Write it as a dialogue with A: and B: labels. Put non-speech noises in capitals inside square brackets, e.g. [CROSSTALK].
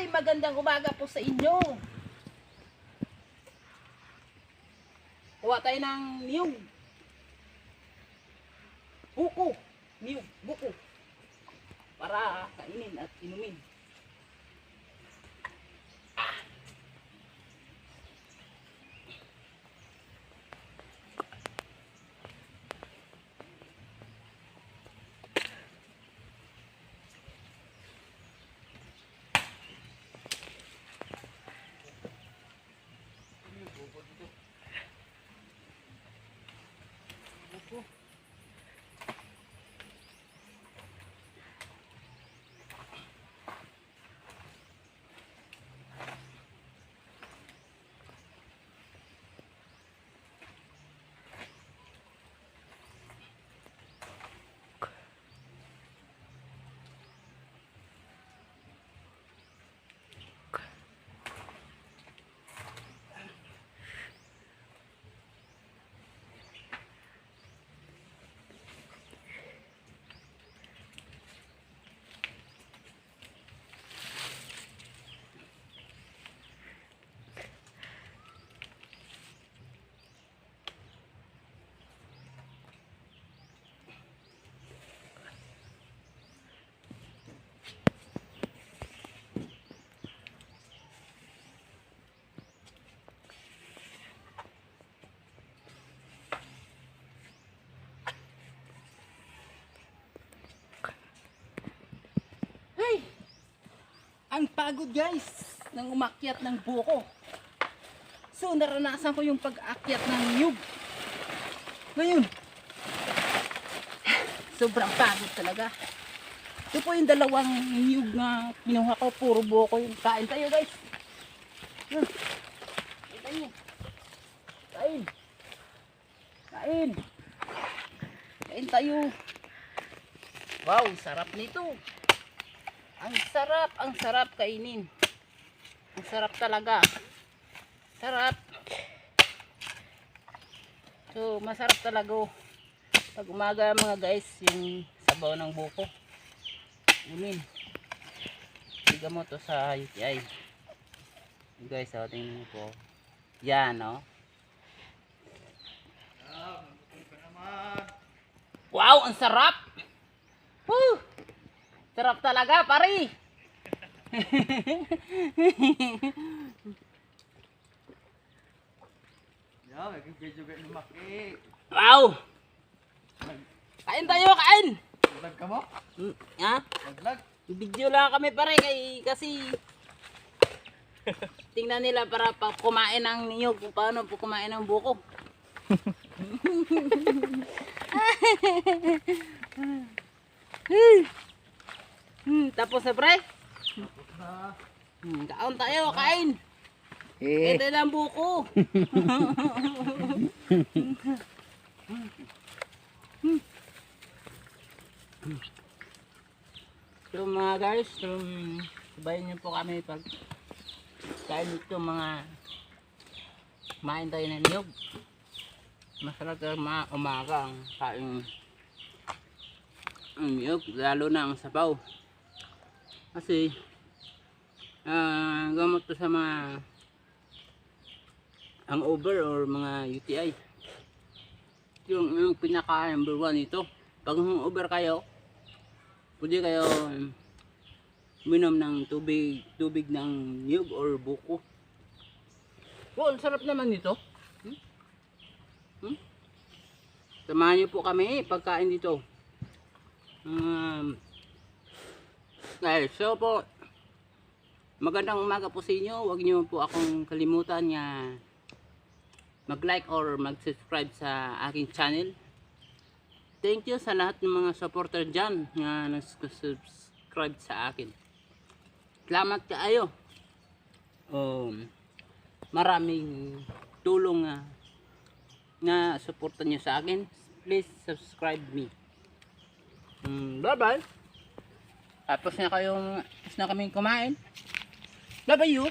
A: Hi! Magandang umaga po sa inyo. Kuha tayo ng niyog. Buko. Niyog. Buko. Para kainin at inumin. Ang pagod guys ng umakyat ng buko. So naranasan ko yung pag-akyat ng niyog. Ngayon, [SIGHS] sobrang pagod talaga. Ito po yung dalawang niyog na kinuha ko. Puro buko yung kain tayo guys. Yun. Kain. Kain. Kain tayo. Wow, sarap nito. Ang sarap, ang sarap kainin. Ang sarap talaga. Sarap. So, masarap talaga. oh. Pag umaga mga guys, yung sabaw ng buko. Unin. Tiga mo to sa UTI. Guys, oh, tingnan mo po. Yan, oh. Wow, ang sarap! Sarap talaga, pare. Wow! Kain tayo, kain!
B: Vlog ka mo?
A: Hmm, Ha?
B: Mag-vlog?
A: Video lang kami pare kay kasi tingnan nila para pa kumain ng niyog kung paano po kumain ng buko. [LAUGHS] hmm, tapos na pre? Hmm, kaon tayo, kain.
B: Eh.
A: Ito lang buko. So mga guys, um, sabayin niyo po kami pag kain ito mga kumain tayo ng niyog. Masarap na mga umaga ang kain ang niyog, lalo na ang sabaw. Kasi ah gamot to sa mga ang over or mga UTI. Yung, yung pinaka number one ito. Pag over kayo, pwede kayo um, minom ng tubig, tubig ng niyog or buko. Oh, ang sarap naman nito. Hmm? Hmm? Samahan niyo po kami pagkain dito. Um, guys, so po, magandang umaga po sa inyo. Huwag niyo po akong kalimutan nga mag-like or mag-subscribe sa aking channel. Thank you sa lahat ng mga supporter dyan na nag-subscribe sa akin. Salamat kaayo. Um, maraming tulong nga na suporta nyo sa akin. Please subscribe me. Um, bye bye. Tapos na kayong tapos na kaming kumain. Bye bye you.